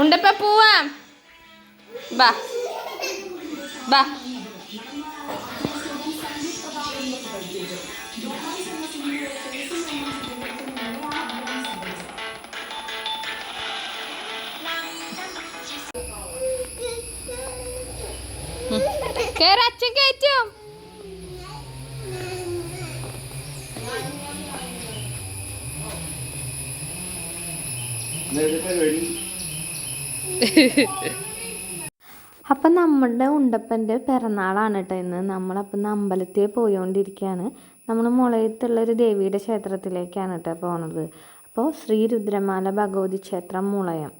ഉണ്ടപ്പ പോവാം. ബാ. ബാ. കേറി അച്ഛൻ കയറ്റും അപ്പം നമ്മുടെ ഉണ്ടപ്പന്റെ പിറന്നാളാണ് കേട്ടോ ഇന്ന്. നമ്മളപ്പം അമ്പലത്തിൽ പോയോണ്ടിരിക്കുകയാണ് നമ്മൾ മുളയത്തുള്ള ഒരു ദേവിയുടെ ക്ഷേത്രത്തിലേക്കാണ് കേട്ടോ പോണത്. അപ്പോൾ ശ്രീ രുദ്രമാല ഭഗവതി ക്ഷേത്രം മുളയം.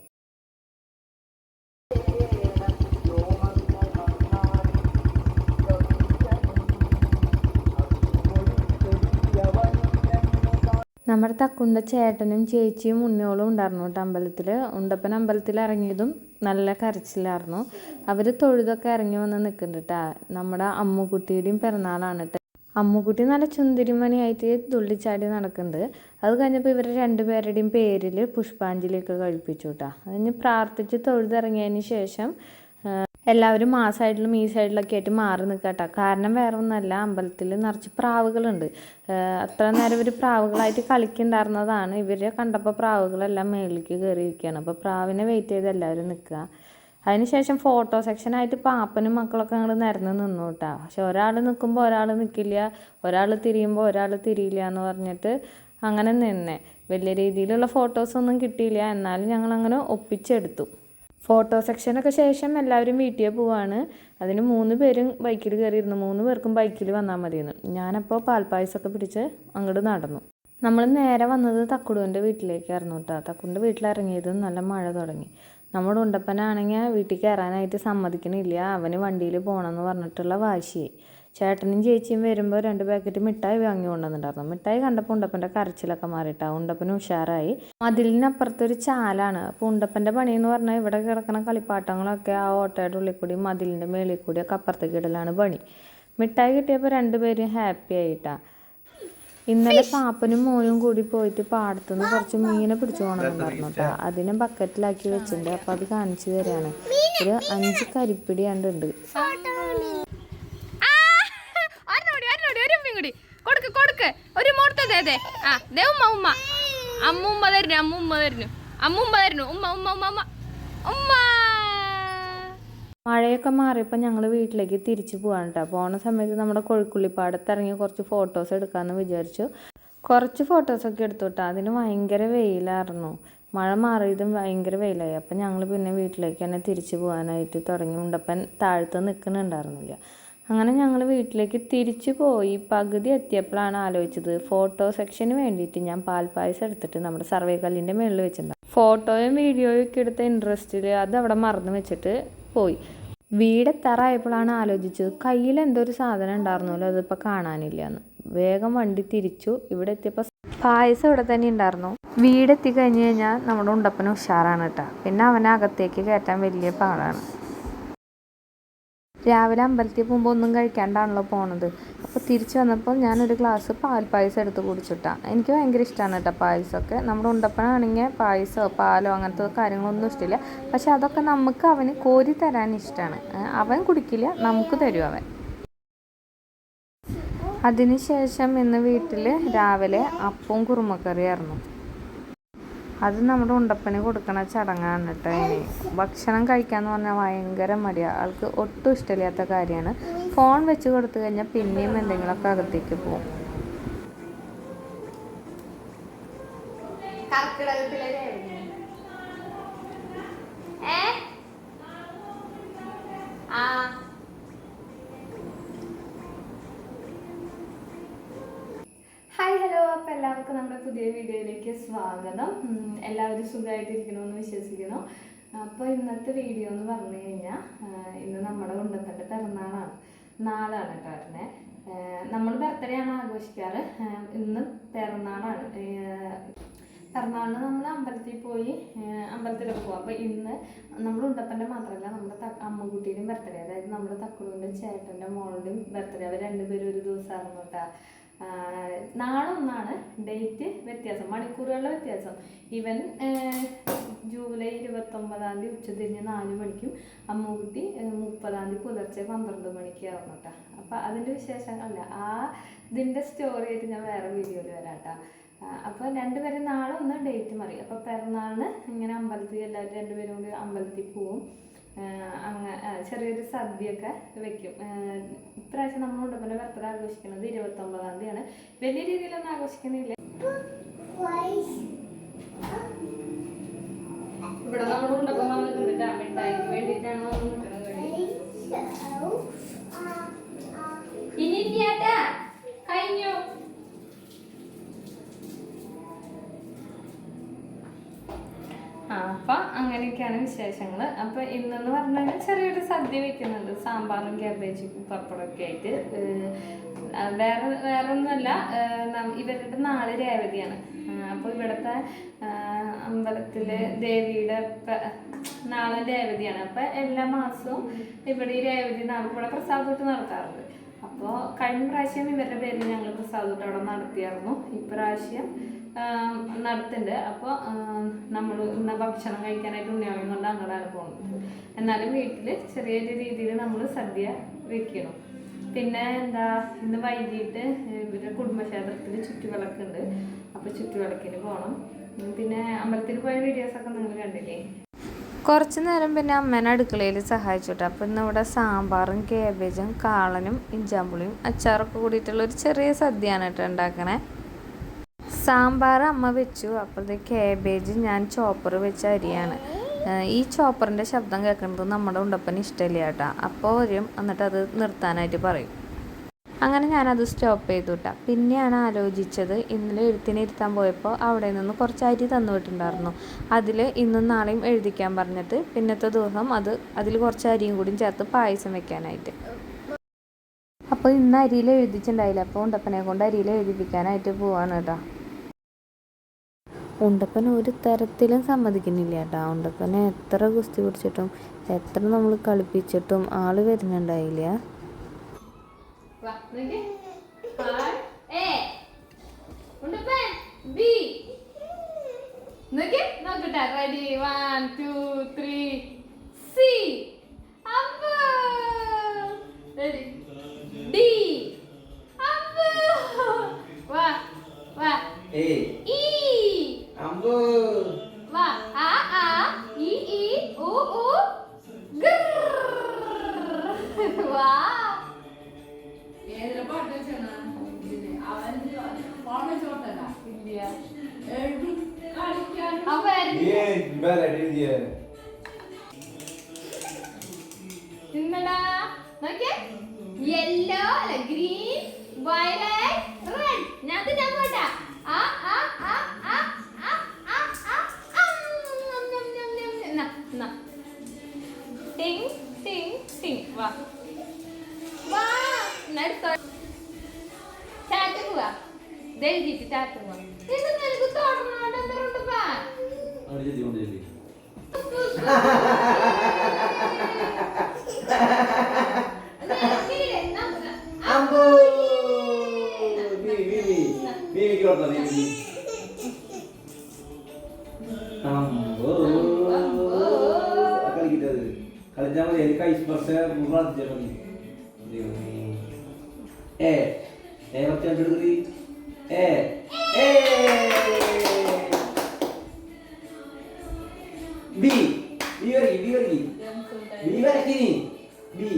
നമ്മുടെ തക്കുണ്ട ചേട്ടനും ചേച്ചിയും ഉണ്ണിയോളും ഉണ്ടായിരുന്നു കേട്ടോ അമ്പലത്തിൽ ഉണ്ടപ്പൻ അമ്പലത്തിൽ ഇറങ്ങിയതും നല്ല കരച്ചിലായിരുന്നു. അവർ തൊഴുതൊക്കെ ഇറങ്ങി വന്ന് നിൽക്കുന്നുണ്ട് കേട്ടോ നമ്മുടെ അമ്മുക്കുട്ടിയുടെയും പിറന്നാളാണ് കേട്ടോ അമ്മുക്കുട്ടി നല്ല ചുന്തിരിമണിയായിട്ട് തുള്ളിച്ചാടി നടക്കുന്നുണ്ട്. അത് കഴിഞ്ഞപ്പോൾ ഇവരെ രണ്ടുപേരുടെയും പേരിൽ പുഷ്പാഞ്ജലിയൊക്കെ കഴിപ്പിച്ചു കേട്ടോ അതിന് പ്രാർത്ഥിച്ച് തൊഴുതിറങ്ങിയതിന് ശേഷം എല്ലാവരും ആ സൈഡിലും ഈ സൈഡിലൊക്കെ ആയിട്ട് മാറി നിൽക്കട്ടോ. കാരണം വേറെ ഒന്നല്ല അമ്പലത്തിൽ നിറച്ച് പ്രാവുകളുണ്ട്. അത്ര നേരം ഇവർ പ്രാവുകളായിട്ട് കളിക്കുന്നുണ്ടായിരുന്നതാണ് ഇവരെ കണ്ടപ്പോൾ പ്രാവുകളെല്ലാം മേളിലേക്ക് കയറിയിരിക്കുകയാണ് അപ്പോൾ പ്രാവിനെ വെയിറ്റ് ചെയ്ത് എല്ലാവരും നിൽക്കുക. അതിനുശേഷം ഫോട്ടോ സെക്ഷനായിട്ട് പാപ്പനും മക്കളൊക്കെ ഞങ്ങൾ നിരന്ന് നിന്നു കേട്ടോ. പക്ഷെ ഒരാൾ നിൽക്കുമ്പോൾ ഒരാൾ നിൽക്കില്ല ഒരാൾ തിരിയുമ്പോൾ ഒരാൾ തിരിയില്ല എന്ന് പറഞ്ഞിട്ട് അങ്ങനെ നിന്നെ. വലിയ രീതിയിലുള്ള ഫോട്ടോസൊന്നും കിട്ടിയില്ല. എന്നാലും ഞങ്ങൾ അങ്ങനെ ഒപ്പിച്ചെടുത്തു. ഫോട്ടോ സെക്ഷനൊക്കെ ശേഷം എല്ലാവരും വീട്ടിൽ പോവാണ്. അതിന് മൂന്ന് പേരും ബൈക്കിൽ കയറിയിരുന്നു. മൂന്ന് പേർക്കും ബൈക്കിൽ വന്നാൽ മതിയെന്ന്. ഞാനപ്പോൾ പാൽപ്പായസമൊക്കെ പിടിച്ച് അങ്ങോട്ട് നടന്നു. നമ്മൾ നേരെ വന്നത് തക്കുടുവിന്റെ വീട്ടിലേക്കായിരുന്നു കേട്ടോ തക്കുടിന്റെ വീട്ടിലിറങ്ങിയത് നല്ല മഴ തുടങ്ങി. നമ്മുടെ ഉണ്ടപ്പനാണെങ്കിൽ വീട്ടിൽ കയറാനായിട്ട് സമ്മതിക്കണില്ല. അവന് വണ്ടിയിൽ പോകണമെന്ന് പറഞ്ഞിട്ടുള്ള വാശിയായി. ചേട്ടനും ചേച്ചിയും വരുമ്പോൾ രണ്ട് പാക്കറ്റ് മിഠായി വാങ്ങി കൊണ്ടുവന്നിട്ടുണ്ടായിരുന്നു. മിഠായി കണ്ടപ്പോൾ ഉണ്ടപ്പന്റെ കരച്ചിലൊക്കെ മാറിയിട്ടാണ് ഉണ്ടപ്പന് ഉഷാറായി. മതിലിനപ്പുറത്തൊരു ചാലാണ്. അപ്പോൾ ഉണ്ടപ്പന്റെ പണി എന്ന് പറഞ്ഞാൽ ഇവിടെ കിടക്കുന്ന കളിപ്പാട്ടങ്ങളൊക്കെ ആ ഓട്ടയുടെ ഉള്ളിൽ കൂടി മതിലിന്റെ മേളിൽ കൂടി ഒക്കെ അപ്പുറത്തേക്ക് ഇടലാണ് പണി. മിഠായി കിട്ടിയപ്പോൾ രണ്ടുപേരും ഹാപ്പി ആയിട്ടാണ് ഇന്നലെ പാപ്പനും മോനും കൂടി പോയിട്ട് പാടത്തുനിന്ന് കുറച്ച് മീനെ പിടിച്ചു പോകണമെന്നുണ്ടായിരുന്നു കേട്ടോ അതിനെ ബക്കറ്റിലാക്കി വെച്ചിട്ടുണ്ട്. അപ്പോൾ അത് കാണിച്ചു തരാണ്. ഒരു അഞ്ച് കരിപ്പിടി കണ്ടുണ്ട് കൊടുക്ക് കൊടുക്ക്. ഒരു മുഹൂർത്തം അതെ. ആ ദേ ഉമ്മ ഉമ്മ. അമ്മുമ്മ തരുന്നു അമ്മുമ്മ തരുന്നു. അമ്മുമ്മ തരുന്നു. ഉമ്മ ഉമ്മ ഉമ്മ ഉമ്മ. ഉമ്മ. മഴയൊക്കെ മാറിയപ്പോൾ ഞങ്ങൾ വീട്ടിലേക്ക് തിരിച്ചു പോകാൻ കേട്ടോ പോണ സമയത്ത് നമ്മുടെ കൊഴുക്കുള്ളിപ്പാടത്ത് ഇറങ്ങി കുറച്ച് ഫോട്ടോസ് എടുക്കാമെന്ന് വിചാരിച്ചു. കുറച്ച് ഫോട്ടോസൊക്കെ എടുത്തു കേട്ടോ അതിന് ഭയങ്കര വെയിലായിരുന്നു. മഴ മാറിയതും ഭയങ്കര വെയിലായി. അപ്പം ഞങ്ങൾ പിന്നെ വീട്ടിലേക്ക് തന്നെ തിരിച്ചു പോകാനായിട്ട് തുടങ്ങി. ഉണ്ടപ്പൻ താഴത്ത് നിൽക്കുന്നുണ്ടായിരുന്നില്ല അങ്ങനെ ഞങ്ങൾ വീട്ടിലേക്ക് തിരിച്ചു പോയി. പകുതി എത്തിയപ്പോഴാണ് ആലോചിച്ചത്. ഫോട്ടോ സെക്ഷന് വേണ്ടിയിട്ട് ഞാൻ പാൽപ്പായസം എടുത്തിട്ട് നമ്മുടെ സർവേ കല്ലിന്റെ മുകളിൽ വെച്ചിട്ടുണ്ടാകും ഫോട്ടോയും വീഡിയോയും ഒക്കെ എടുത്ത ഇൻട്രസ്റ്റിൽ അത് അവിടെ മറന്നു വെച്ചിട്ട് പോയി. വീടെത്താറായപ്പോഴാണ് ആലോചിച്ചത് കയ്യിൽ എന്തോ ഒരു സാധനം ഉണ്ടായിരുന്നല്ലോ അതിപ്പോൾ കാണാനില്ല എന്ന്. വേഗം വണ്ടി തിരിച്ചു. ഇവിടെ എത്തിയപ്പോൾ പായസം ഇവിടെ തന്നെ ഉണ്ടായിരുന്നു. വീടെത്തി കഴിഞ്ഞ് കഴിഞ്ഞാൽ നമ്മുടെ ഉണ്ടപ്പന് ഉഷാറാണ് കേട്ടോ. പിന്നെ അവനെ അകത്തേക്ക് കയറ്റാൻ വലിയ പാടാണ്. രാവിലെ അമ്പലത്തിൽ പോകുമ്പോൾ ഒന്നും കഴിക്കാണ്ടാണല്ലോ പോണത്. അപ്പോൾ തിരിച്ചു വന്നപ്പോൾ ഞാനൊരു ഗ്ലാസ് പാൽപ്പായസം എടുത്ത് കുടിച്ചിട്ടാ. എനിക്ക് ഭയങ്കര ഇഷ്ടമാണ് കേട്ടോ പായസമൊക്കെ. നമ്മുടെ ഉണ്ടപ്പനാണെങ്കിൽ പായസമോ പാലോ അങ്ങനത്തെ കാര്യങ്ങളൊന്നും ഇഷ്ടമില്ല പക്ഷെ അതൊക്കെ നമുക്ക് അവന് കോരി തരാൻ ഇഷ്ടമാണ് അവൻ കുടിക്കില്ല നമുക്ക് തരും അവൻ. അതിനുശേഷം ഇന്ന് വീട്ടിൽ രാവിലെ അപ്പവും കുറുമക്കറിയായിരുന്നു. അത് നമ്മുടെ ഉണ്ടപ്പന് കൊടുക്കണ ചടങ്ങാണ് കേട്ടോ ഇനി. ഭക്ഷണം കഴിക്കാന്ന് പറഞ്ഞാൽ ഭയങ്കര മടിയാണ് ആൾക്ക് ഒട്ടും ഇഷ്ടമില്ലാത്ത കാര്യമാണ്. ഫോൺ വെച്ച് കൊടുത്തു കഴിഞ്ഞാൽ പിന്നെയും എന്തെങ്കിലുമൊക്കെ അകത്തേക്ക് പോകും. ഹായ് സ്വാഗതം. എല്ലാവരും സുഖമായിട്ടിരിക്കണമെന്ന് വിശ്വസിക്കുന്നു. അപ്പോൾ ഇന്നത്തെ വീഡിയോ എന്ന് പറഞ്ഞു കഴിഞ്ഞാൽ ഇന്ന് നമ്മുടെ കുടുംബത്തിന്റെ പിറന്നാളാണ്. നാളാണ് കേട്ടോ നമ്മൾ ബർത്ത്ഡേ ആണ് ആഘോഷിക്കാറ്. ഇന്ന് പിറന്നാളാണ്. പിറന്നാളിന് നമ്മൾ അമ്പലത്തിൽ പോയി അമ്പലത്തിലൊക്കെ പോകും അപ്പോൾ ഇന്ന് നമ്മൾ ഉണ്ടപ്പന്റെ മാത്രമല്ല നമ്മുടെ ത അമ്മക്കുട്ടിയുടെയും ബർത്ത്ഡേ അതായത് നമ്മുടെ തക്കുടുവിന്റെ ചേട്ടന്റെ മോളുടെയും ബർത്ത്ഡേ അവർ രണ്ടുപേരും ഒരു ദിവസമായിരുന്നു കേട്ടോ. നാളെ ഒന്നാണ് ഡേറ്റ് വ്യത്യാസം മണിക്കൂറുകളുടെ വ്യത്യാസം. ഇവൻ ജൂലൈ ഇരുപത്തൊമ്പതാം തീയതി ഉച്ചതിരിഞ്ഞ് നാല് മണിക്കും അമ്മൂക്കുട്ടി മുപ്പതാം തീയതി പുലർച്ചെ പന്ത്രണ്ട് മണിക്കായിരുന്നു കേട്ടോ അപ്പം അതിന്റെ വിശേഷങ്ങളല്ല ആ ഇതിന്റെ സ്റ്റോറി ആയിട്ട് ഞാൻ വേറെ വീഡിയോയിൽ വരാം കേട്ടോ അപ്പോൾ രണ്ടുപേരും നാളെ ഒന്ന് ഡേറ്റ് മാറി അപ്പോൾ പിറന്നാളിന് ഇങ്ങനെ അമ്പലത്തിൽ എല്ലാവരും രണ്ടുപേരും കൂടി അമ്പലത്തിൽ പോവും. അങ്ങനെ ചെറിയൊരു സദ്യയൊക്കെ വെക്കും. ഇപ്രാവശ്യം നമ്മൾ ഉടമ്പന ബർത്ത്ഡേ ആഘോഷിക്കുന്നത് ഇരുപത്തൊമ്പതാം തീയതിയാണ്. വലിയ രീതിയിലൊന്നും ആഘോഷിക്കുന്നില്ല. ഇവിടെ നമ്മൾ ഉണ്ടപ്പം വന്നിട്ടുണ്ട് മിഠായിക്ക് വേണ്ടിയിട്ടാണ് ഇനി അപ്പം അങ്ങനെയൊക്കെയാണ് വിശേഷങ്ങൾ അപ്പം ഇന്നെന്ന് പറഞ്ഞാൽ ചെറിയൊരു സദ്യ വെക്കുന്നുണ്ട്. സാമ്പാറും ക്യാബേജ് പപ്പടമൊക്കെ ആയിട്ട്. വേറെ വേറെ ഒന്നുമല്ല ഇവരുടെ നാളെ രേവതിയാണ്. അപ്പോൾ ഇവിടുത്തെ അമ്പലത്തിലെ ദേവിയുടെ നാളെ രേവതിയാണ്. അപ്പം എല്ലാ മാസവും ഇവിടെ ഈ രേവതി നാൾ ഇവിടെ പ്രസാദൂട്ട് നടത്താറുണ്ട്. അപ്പോൾ കഴിഞ്ഞ പ്രാവശ്യം ഇവരുടെ പേരിൽ ഞങ്ങൾ പ്രസാദൂട്ട് അവിടെ നടത്തിയായിരുന്നു. ഇപ്രാവശ്യം നടത്തുന്നുണ്ട് അപ്പോൾ നമ്മൾ ഇന്ന് ഭക്ഷണം കഴിക്കാനായിട്ട് ഉണ്ണിയാളം കൊണ്ട് അങ്ങോട്ടാണ് പോകുന്നത് എന്നാലും വീട്ടിൽ ചെറിയ രീതിയിൽ നമ്മൾ സദ്യ വെക്കണം. പിന്നെ എന്താ ഇന്ന് വൈകിട്ട് ഇവരുടെ കുടുംബക്ഷേത്രത്തിൽ ചുറ്റുവിളക്കുണ്ട്. അപ്പോൾ ചുറ്റുവിളക്കിന് പോകണം പിന്നെ അമ്പലത്തിൽ പോയ വീഡിയോസൊക്കെ നിങ്ങൾ കണ്ടില്ലേ? കുറച്ച് നേരം പിന്നെ അമ്മേനെ അടുക്കളയിൽ സഹായിച്ചിട്ട് അപ്പോൾ ഇന്ന് ഇവിടെ സാമ്പാറും കേബേജും കാളനും ഇഞ്ചാമ്പുളിയും അച്ചാറൊക്കെ കൂടിയിട്ടുള്ള ഒരു ചെറിയ സദ്യയാണ് കേട്ടോ ഉണ്ടാക്കണേ. സാമ്പാർ അമ്മ വെച്ചു. അപ്പോഴത്തെ കേബേജ് ഞാൻ ചോപ്പർ വെച്ച അരിയാണ്. ഈ ചോപ്പറിന്റെ ശബ്ദം കേൾക്കുന്നത് നമ്മുടെ ഉണ്ടപ്പന് ഇഷ്ടമില്ല കേട്ടോ. അപ്പോൾ വരും എന്നിട്ട് അത് നിർത്താനായിട്ട് പറയും. അങ്ങനെ ഞാനത് സ്റ്റോപ്പ് ചെയ്തു കേട്ടോ പിന്നെയാണ് ആലോചിച്ചത് ഇന്നലെ എഴുത്തിനിരുത്താൻ പോയപ്പോൾ അവിടെ നിന്ന് കുറച്ച് അരി തന്നു വിട്ടിട്ടുണ്ടായിരുന്നു. അതിൽ ഇന്നും നാളെയും എഴുതിക്കാൻ പറഞ്ഞിട്ട് പിന്നത്തെ ദിവസം അത് അതിൽ കുറച്ച് അരിയും കൂടിയും ചേർത്ത് പായസം വെക്കാനായിട്ട്. അപ്പോൾ ഇന്ന് അരിയിൽ എഴുതിച്ചിട്ടുണ്ടായില്ല. അപ്പോൾ ഉണ്ടപ്പനെ കൊണ്ട് അരിയിൽ എഴുതിപ്പിക്കാനായിട്ട് പോവാണ് കേട്ടോ ഉണ്ടപ്പൻ ഒരു തരത്തിലും സമ്മതിക്കുന്നില്ല കേട്ടോ. ഉണ്ടപ്പനെ എത്ര ഗുസ്തി പിടിച്ചിട്ടും എത്ര നമ്മൾ കളിപ്പിച്ചിട്ടും ആൾ വരുന്നുണ്ടായില്ല. നോക്കട്ടെ. Ready one two three C ready D വാ വാ. ഇ അമ്പോ വാ ആ ആ ഇ ഇ ഉ ഉ വാ ഏതിലെ പാട്ട് വെച്ചാണ് അവൻ ഫോൺ ചോട്ടല്ല ഇല്ല കളിക്കാൻ അവൻ ഇന്നടാ നോക്കിയേ യെല്ലോ അല്ല green violet David, tá? B വരക്കി B വരക്കി ബി വരക്കി ബി ബി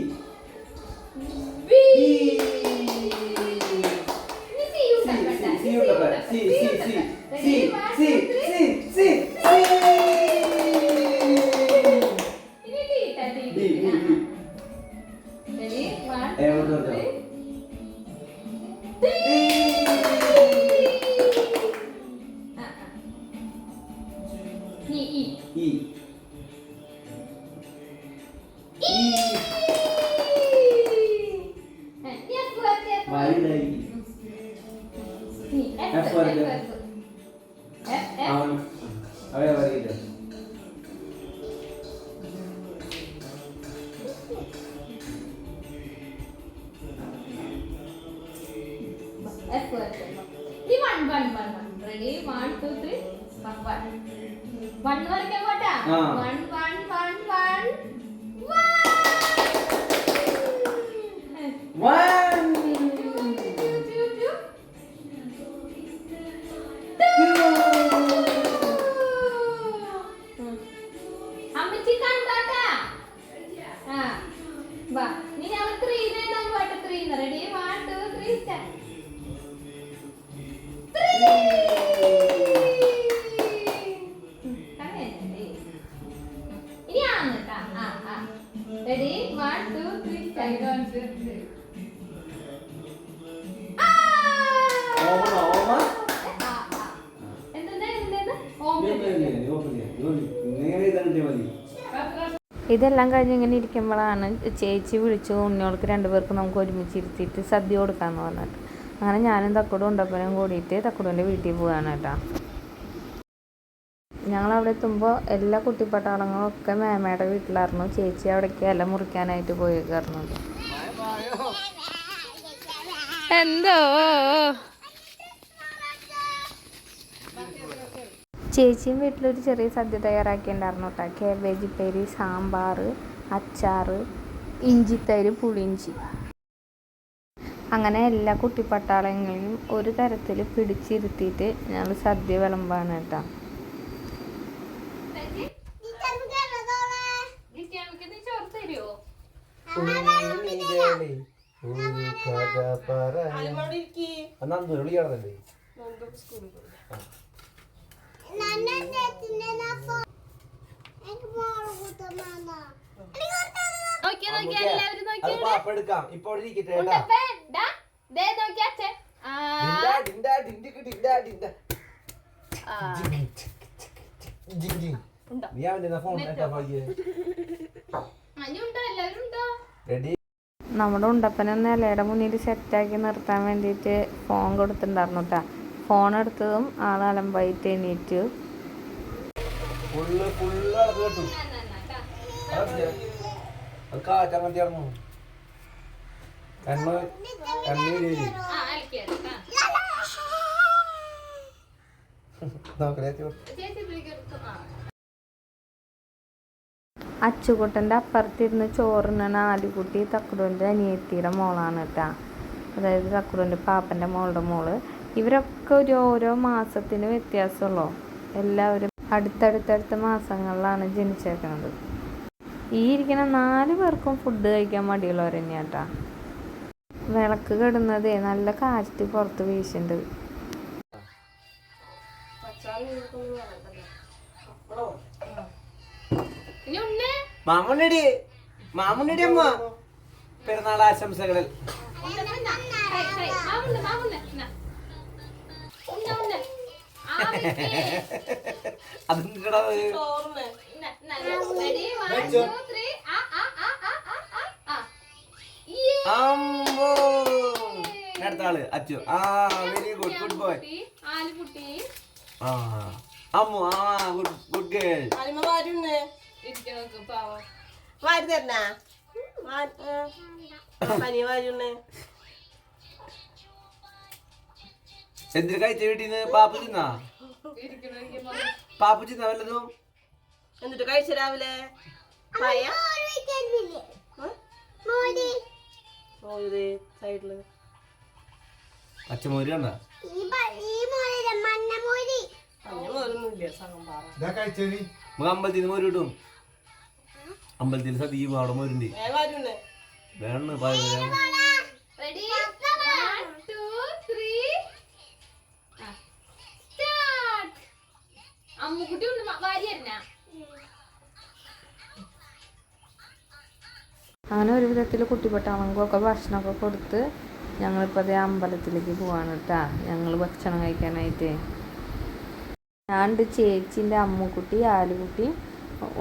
ഇതെല്ലാം കഴിഞ്ഞ് ഇങ്ങനെ ഇരിക്കുമ്പോഴാണ് ചേച്ചി വിളിച്ചു ഉണ്ണികൾക്ക് രണ്ടുപേർക്കും നമുക്ക് ഒരുമിച്ച് ഇരുത്തിയിട്ട് സദ്യ കൊടുക്കാമെന്ന് പറഞ്ഞിട്ട്. അങ്ങനെ ഞാനും തക്കുടും ഉണ്ടപ്പനും കൂടിയിട്ട് തക്കുടുവിന്റെ വീട്ടിൽ പോവാണ് കേട്ടോ. ഞങ്ങൾ അവിടെ എത്തുമ്പോൾ എല്ലാ കുട്ടിപ്പട്ടാളങ്ങളും ഒക്കെ മേമയുടെ വീട്ടിലായിരുന്നു. ചേച്ചി അവിടേക്ക് ഇല മുറിക്കാനായിട്ട് പോയേക്കായിരുന്നു. എന്തോ? ചേച്ചിയും വീട്ടിലൊരു ചെറിയ സദ്യ തയ്യാറാക്കിയിട്ടുണ്ടായിരുന്നു കേട്ടോ. കേബേജ് പേരി സാമ്പാർ അച്ചാറ് ഇഞ്ചിത്തൈര് പുളിഞ്ചി അങ്ങനെ എല്ലാ കുട്ടിപ്പട്ടാളങ്ങളെയും ഒരു തരത്തിൽ പിടിച്ചിരുത്തിയിട്ട് ഞങ്ങൾ സദ്യ വിളമ്പാണ് കേട്ടോ. ചോറ് തരുമോ എന്നാ നീ അവന്റെ ഫോൺ റെഡി? നമ്മുടെ ഉണ്ടപ്പനെ ഇലയുടെ മുന്നിൽ സെറ്റാക്കി നിർത്താൻ വേണ്ടിയിട്ട് ഫോൺ കൊടുത്തിട്ടുണ്ടായിരുന്നു കേട്ടോ ഫോൺ എടുത്തതും ആളാലം വൈറ്റ് എണീറ്റ്. അച്ചുകുട്ടന്റെ അപ്പുറത്തിരുന്ന് ചോറിനാണ് ആലുകുട്ടി തക്കുടുവിന്റെ അനിയത്തിയുടെ മോളാണ് കേട്ടോ. അതായത് തക്കുടുവിന്റെ പാപ്പന്റെ മോളുടെ മോൾ. ഇവരൊക്കെ ഒരു ഓരോ മാസത്തിന് വ്യത്യാസമുള്ളൂ? എല്ലാവരും അടുത്തടുത്തടുത്ത മാസങ്ങളിലാണ് ജനിച്ചേക്കുന്നത് ഈ ഇരിക്കുന്ന നാല് പേർക്കും ഫുഡ് കഴിക്കാൻ മടിയുള്ളവർ തന്നെയാണ് കേട്ടോ വിളക്ക് കെടുന്നതേ നല്ല കാറ്റ് പുറത്ത് വീശുന്നുണ്ട് ഉണ്ണേ. മാമുണ്ണടി മാമുണ്ണടി അമ്മ. പെരുന്നാൾ ആശംസകളിൽ എന്നാ. അമ്മോ അടുത്ത ആൾ അച്ചു. ആ വെരി ഗുഡ് ഗുഡ് ബോയ്. ആ. അമ്മു ആ ഗുഡ് ഗുഡ് ഗേൾ. വാരി തരണ? പനി വാരുന്ന്. എന്തിനു കഴിച്ച വീട്ടിൽ നിന്ന് പാപ്പു തിന്നാ? തിന്നാ വല്ലതും? എന്നിട്ട് കഴിച്ച രാവിലെ? പച്ചമോര് കണ്ട നമുക്ക് അമ്പലത്തിൽ മോര് കിട്ടും. അമ്പലത്തിൽ സദ്യ അവിടെ മോരുണ്ട്. വേണം അങ്ങനെ ഒരു വിധത്തിൽ കുട്ടിപ്പട്ടാളങ്ങൾക്കൊക്കെ ഭക്ഷണമൊക്കെ കൊടുത്ത് ഞങ്ങളിപ്പോൾ അതേ അമ്പലത്തിലേക്ക് പോവാണ് കേട്ടാ ഞങ്ങൾ ഭക്ഷണം കഴിക്കാനായിട്ട്. ഞാനുണ്ട് ചേച്ചിന്റെ അമ്മക്കുട്ടി ആലുകുട്ടി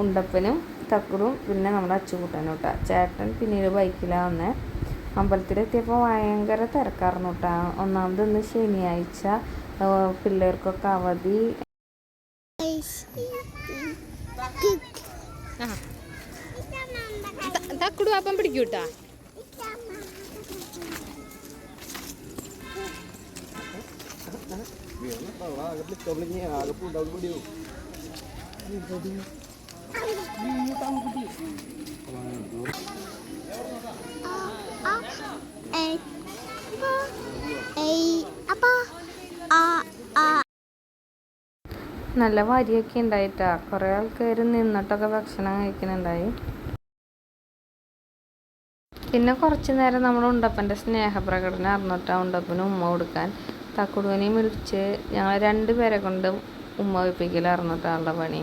ഉണ്ടപ്പനും തക്കുറും പിന്നെ നമ്മുടെ അച്ചുകൂട്ടനും കേട്ടാ ചേട്ടൻ പിന്നീട് ബൈക്കിലാണ് വന്നേ. അമ്പലത്തിലെത്തിയപ്പോൾ ഭയങ്കര തിരക്കായിരുന്നു കേട്ടാ ഒന്നാമത് ഇന്ന് ശനിയാഴ്ച പിള്ളേർക്കൊക്കെ അവധി. തക്കുടു അപ്പം പിടിക്കൂട്ടാ അപ്പ നല്ല വരിയൊക്കെ ഉണ്ടായിട്ടാ. കുറേ ആൾക്കാർ നിന്നിട്ടൊക്കെ ഭക്ഷണം കഴിക്കുന്നുണ്ടായി. പിന്നെ കുറച്ചു നേരം നമ്മൾ ഉണ്ടപ്പന്റെ സ്നേഹപ്രകടനം അറിഞ്ഞിട്ടാ ഉണ്ടപ്പന് ഉമ്മ കൊടുക്കാൻ. തക്കുടുവിനെയും വിളിച്ച് ഞങ്ങൾ രണ്ടുപേരെ കൊണ്ട് ഉമ്മ വയ്പ്പിക്കൽ അറിഞ്ഞിട്ടാണുള്ള പണി.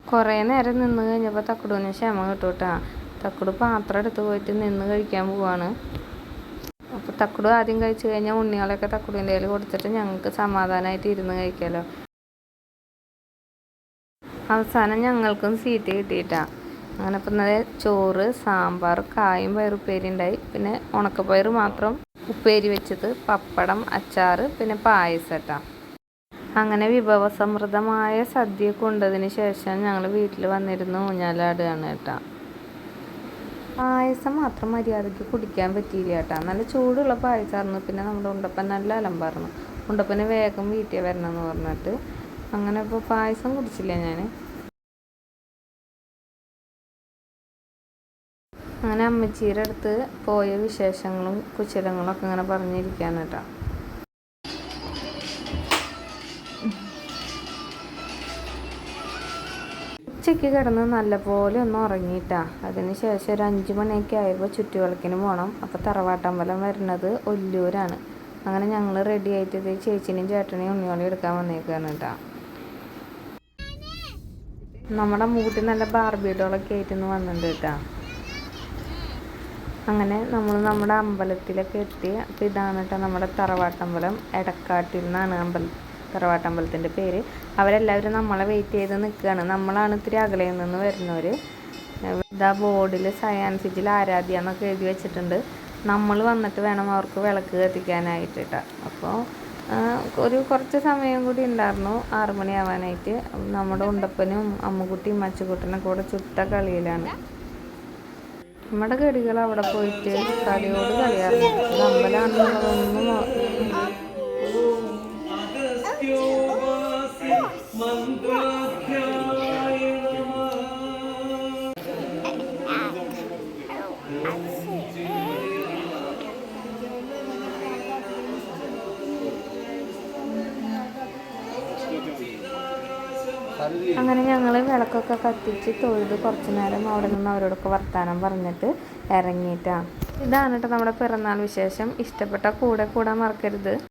കുറേ നേരം നിന്ന് കഴിഞ്ഞപ്പോൾ തക്കുടുവിന് ക്ഷമ കിട്ടൂട്ടാ. തക്കുടു പാത്രം എടുത്ത് പോയിട്ട് നിന്ന് കഴിക്കാൻ പോവാണ്. അപ്പോൾ തക്കുടു ആദ്യം കഴിച്ചു കഴിഞ്ഞാൽ ഉണ്ണികളൊക്കെ തക്കുടിന്റെ കയ്യിൽ കൊടുത്തിട്ട് ഞങ്ങൾക്ക് സമാധാനമായിട്ട് ഇരുന്ന് കഴിക്കാമല്ലോ അവസാനം ഞങ്ങൾക്കും സീറ്റ് കിട്ടിയിട്ടാണ് അങ്ങനെ ഇപ്പം ഇന്നലെ ചോറ് സാമ്പാർ കായും പയറുപ്പേരി ഉണ്ടായി. പിന്നെ ഉണക്കപ്പയർ മാത്രം ഉപ്പേരി വെച്ചത് പപ്പടം അച്ചാർ പിന്നെ പായസം കേട്ടാ അങ്ങനെ വിഭവസമൃദ്ധമായ സദ്യ കൊണ്ടതിന് ശേഷം ഞങ്ങൾ വീട്ടിൽ വന്നിരുന്ന് ഊഞ്ഞാലാടുകയാണ് കേട്ടാ. പായസം മാത്രം മര്യാദയ്ക്ക് കുടിക്കാൻ പറ്റിയില്ല കേട്ടോ. നല്ല ചൂടുള്ള പായസമായിരുന്നു. പിന്നെ നമ്മുടെ ഉണ്ടപ്പൻ നല്ല അലമ്പായിരുന്നു. ഉണ്ടപ്പനെ വേഗം വീട്ടിൽ വരണം എന്ന് പറഞ്ഞിട്ട് അങ്ങനെ ഇപ്പോൾ പായസം കുടിച്ചില്ല ഞാൻ അങ്ങനെ അമ്മച്ചീരുടെ അടുത്ത് പോയ വിശേഷങ്ങളും കുശലങ്ങളും ഒക്കെ ഇങ്ങനെ പറഞ്ഞിരിക്കാൻ കേട്ടോ. ഉച്ചയ്ക്ക് കിടന്ന് നല്ലപോലെ ഒന്ന് ഉറങ്ങിയിട്ടാ. അതിന് ശേഷം ഒരു അഞ്ച് മണിയൊക്കെ ആയപ്പോൾ ചുറ്റുവിളക്കിന് പോകണം അപ്പോൾ തറവാട്ടമ്പലം വരുന്നത് ഒല്ലൂരാണ്. അങ്ങനെ ഞങ്ങൾ റെഡി ആയിട്ട് ചേച്ചിനെയും ചേട്ടനെയും ഉണ്ണിയോളി എടുക്കാൻ വന്നേക്കാണ് കേട്ടോ. നമ്മുടെ മൂട്ടി നല്ല ബാർബിഡോളൊക്കെ ആയിട്ടൊന്ന് വന്നിട്ടുണ്ട് കേട്ടോ. അങ്ങനെ നമ്മൾ നമ്മുടെ അമ്പലത്തിലൊക്കെ എത്തി അപ്പോൾ ഇതാണ് കേട്ടോ നമ്മുടെ തറവാട്ടമ്പലം. എടക്കാട്ടിൽ നിന്നാണ് അമ്പലം തറവാട്ടമ്പലത്തിന്റെ പേര്. അവരെല്ലാവരും നമ്മളെ വെയിറ്റ് ചെയ്ത് നിൽക്കുകയാണ് നമ്മളാണ് ഇത്തിരി അകലയിൽ നിന്ന് വരുന്നവർ ഇതാ ബോർഡിൽ സയാൻസിജിൽ ആരാധ്യ എന്നൊക്കെ എഴുതി വെച്ചിട്ടുണ്ട്. നമ്മൾ വന്നിട്ട് വേണം അവർക്ക് വിളക്ക് കത്തിക്കാനായിട്ട് കേട്ടോ അപ്പോൾ ഒരു കുറച്ച് സമയം കൂടി ഉണ്ടായിരുന്നു. ആറു മണിയാവാനായിട്ട് നമ്മുടെ ഉണ്ടപ്പനും അമ്മുക്കുട്ടിയും മച്ചുകുട്ടനും കൂടെ ചുട്ട കളിയിലാണ്. നമ്മുടെ ഗടികൾ അവിടെ പോയിട്ട് കളിയോട് കളിയാറുണ്ട് നമ്മളാണെന്നുള്ളതൊന്നും അങ്ങനെ ഞങ്ങൾ വിളക്കൊക്കെ കത്തിച്ച് തൊഴുത് കുറച്ച് നേരം അവിടെ നിന്ന് അവരോടൊക്കെ വർത്താനം പറഞ്ഞിട്ട് ഇറങ്ങിയിട്ടാണ് ഇതാണ് കേട്ടോ നമ്മുടെ പിറന്നാൾ വിശേഷം. ഇഷ്ടപ്പെട്ട കൂടെ കൂടാൻ മറക്കരുത്.